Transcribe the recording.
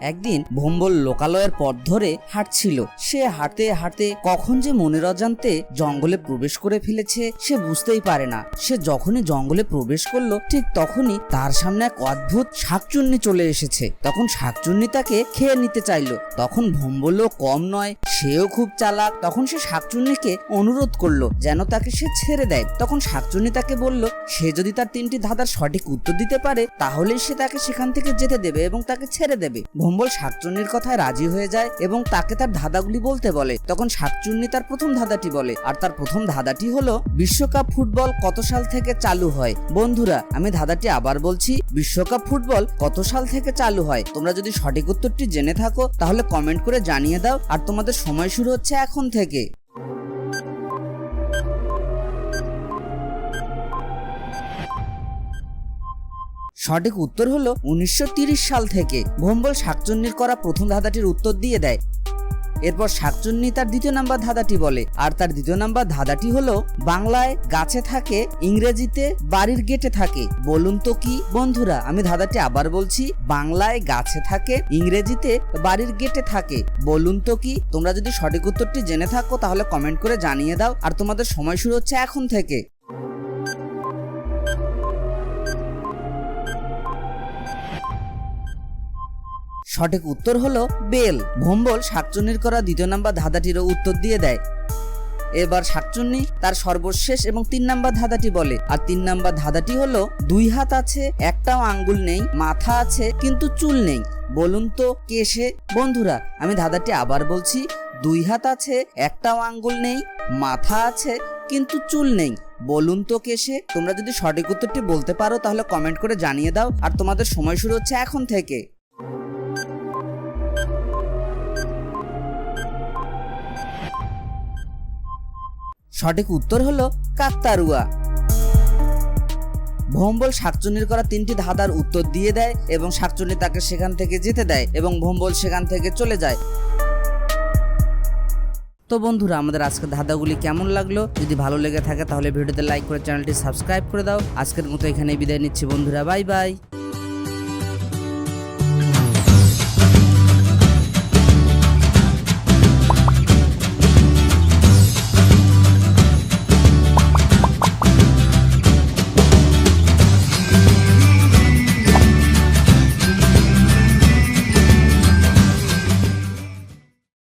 একদিন ভোম্বল লোকালয়ের পথ ধরে হাঁটছিল। সে হাঁটতে হাঁটতে কখন যে মনের অজান্তে জঙ্গলে প্রবেশ করে ফেলেছে সে বুঝতেই পারে না। সে যখনই জঙ্গলে প্রবেশ করল, ঠিক তখনই তার সামনে এক অদ্ভুত শাকচুন্নি চলে এসেছে। তখন শাকচুন্নি তাকে খেয়ে নিতে চাইলো। তখন ভোম্বলও কম নয়, সেও খুব চালাক। তখন সে শাকচুন্নিকে অনুরোধ করল যেন তাকে সে ছেড়ে দেয়। তখন শাকচুন্নি তাকে বলল, সে যদি তার তিনটি ধাঁধার সঠিক উত্তর দিতে পারে, তাহলেই সে তাকে সেখান থেকে যেতে দেবে এবং তাকে ছেড়ে দেবে। ভম্বল শাকচুন্নির কথায় রাজি হয়ে যায় এবং তাকে তার ধাঁধাগুলি বলতে বলে। তখন শাকচুন্নি তার প্রথম ধাঁধাটি বলে। আর তার প্রথম ধাঁধাটি হলো, বিশ্বকাপ ফুটবল কত সাল থেকে চালু হয়? বন্ধুরা, আমি ধাঁধাটি আবার বলছি, বিশ্বকাপ ফুটবল কত সাল থেকে চালু হয়? তোমরা যদি সঠিক উত্তরটি জেনে থাকো, তাহলে কমেন্ট করে জানিয়ে দাও। আর তোমাদের সময় শুরু হচ্ছে এখন থেকে। সঠিক উত্তর হলো উনিশশো সাল থেকে। ভোম্বল শাকচুন্নির করা প্রথম ধাঁধাটির উত্তর দিয়ে দেয়। এরপর শাকচুন্নি তার দ্বিতীয় নাম্বার ধাঁধাটি বলে। আর তার দ্বিতীয় নাম্বার ধাঁধাটি হলো, বাংলায় গাছে থাকে, ইংরেজিতে বাড়ির গেটে থাকে। বলুন তো কি, বন্ধুরা, আমি ধাঁধাটি আবার বলছি, বাংলায় গাছে থাকে, ইংরেজিতে বাড়ির গেটে থাকে। বলুন তো কি, তোমরা যদি সঠিক উত্তরটি জেনে থাকো, তাহলে কমেন্ট করে জানিয়ে দাও। আর তোমাদের সময় শুরু হচ্ছে এখন থেকে। সঠিক উত্তর হলো বেল। ভোম্বল শাকচুন্নির করা দ্বিতীয় নাম্বার ধাঁধাটিরও উত্তর দিয়ে দেয়। এবার শাকচুন্নি তার সর্বশেষ এবং তিন নাম্বার ধাঁধাটি বলে। আর তিন নাম্বার ধাঁধাটি হলো, দুই হাত আছে, একটাও আঙ্গুল নেই, মাথা আছে, কিন্তু চুল নেই। বলুন তো কে সে? বন্ধুরা, আমি ধাঁধাটি আবার বলছি, দুই হাত আছে, একটাও আঙ্গুল নেই, মাথা আছে, কিন্তু চুল নেই। বলুন তো কে সে? তোমরা যদি সঠিক উত্তরটি বলতে পারো, তাহলে কমেন্ট করে জানিয়ে দাও। আর তোমাদের সময় শুরু হচ্ছে এখন থেকে। সঠিক উত্তর হলো কাকতারুয়া। ভোম্বল শাকচুন্নির করা তিনটি ধাঁধার উত্তর দিয়ে দেয় এবং শাকচুন্নি তাকে সেখান থেকে যেতে দেয় এবং ভোম্বল সেখান থেকে চলে যায়। তো বন্ধুরা, আমাদের আজকের ধাঁধাগুলি কেমন লাগল? যদি ভালো লেগে থাকে তাহলে ভিডিওতে লাইক করে চ্যানেলটি সাবস্ক্রাইব করে দাও। আজকের মতো এখানে বিদায় নিচ্ছি বন্ধুরা বাই বাই